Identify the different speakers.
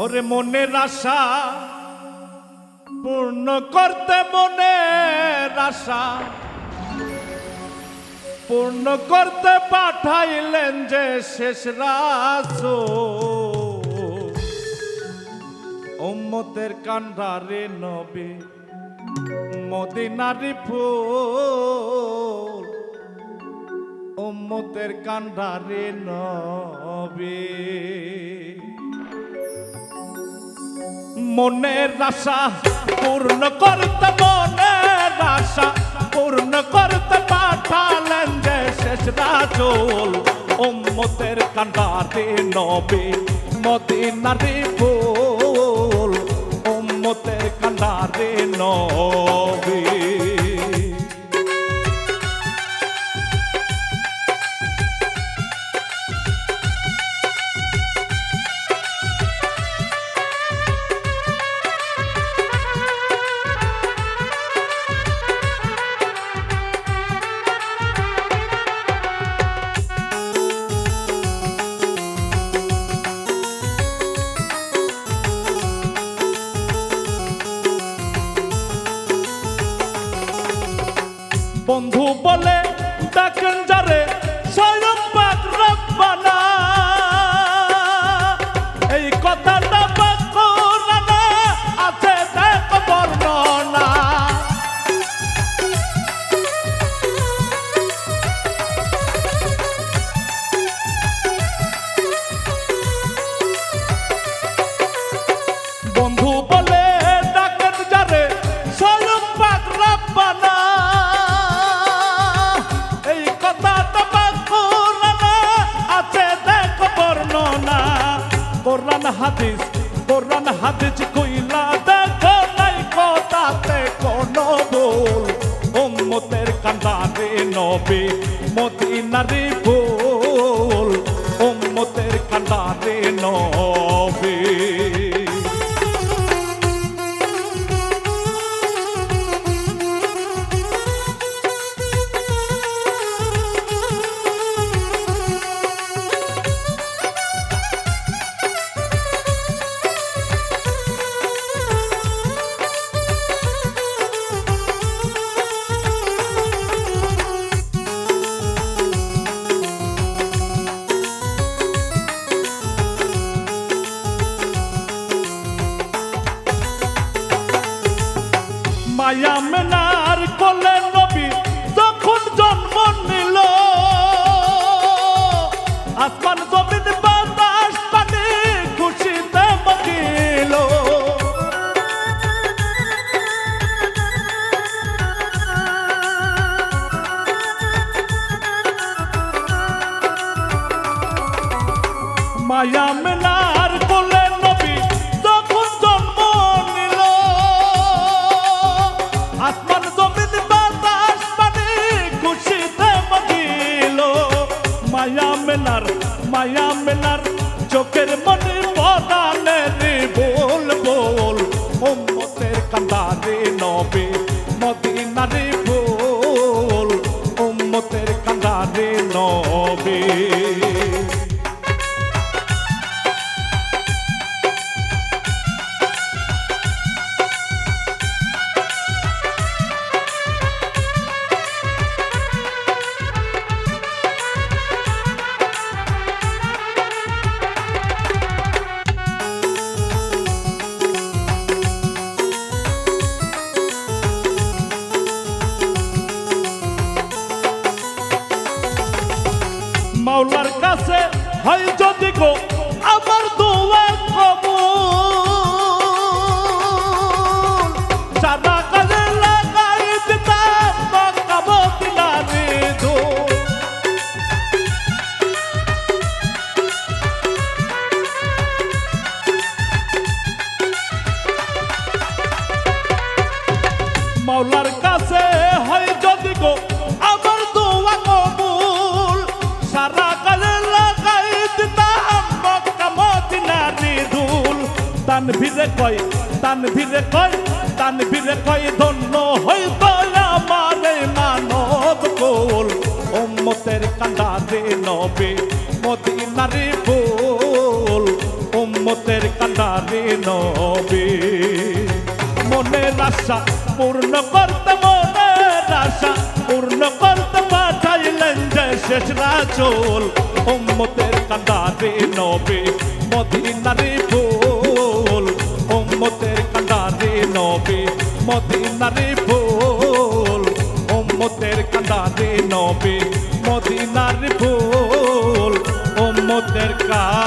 Speaker 1: ওরে মনের আশা পূর্ণ করতে মনের আশা। পূর্ণ করতে পাঠাইলেন যে শেষ রাস উম্মতের কান্ডারে নবী, মদিনারি ফুল। উম্মতের কান্ডারে নবী। মনের আশা, পূর্ণ করতে মনের আশা, পূর্ণ করতে পাঠালেন যে শেষ রাজল। উম্মতের কান্ডারে নবে, মদিনারে ফুল উম্মতের কান্ডারে নবী। বলে ডাকেন কোরআন, হাদিস কোরআন, হাদিস কইলা দেখো নাই কথাতে কোনো ভুল। উম্মতের কান্দারে নবী মদিনারি ফুল উম্মতের কান্দারে নবী। মায়া মেনার কোলে নবী যখন জন্ম নিল আসমান জমিন বাতাস পানি খুশিতে মকিল মায়া চোখের মনে পদানে বোল বোল মোম্মতের কান্দারে। মাওলার কাছে হয় যদি গো আমার দোয়া কবুল। সারা কালে লাগাই দিতাম মক্কা, মদিনারি ধুল তান ভিড়ে কয়, তান ভিড়ে কয়, তান ভিড়ে কয়, ধন্য হইত আমারে মানব কোল। উম্মতের কান্দারে নবে মদিনারি ফুল উম্মতের কান্দারি নবী আশা পূর্ণ করতে মনের আশা পূর্ণ করতে পাঠাইলেন যে শেষ রাচল উম্মতের কান্দারি নবী মদিনারি ফুল উম্মতের কান্দারি নবী মদিনারি ফুল উম্মতের কান্দারি নবী মদিনারি ফুল উম্মতের কান্দারে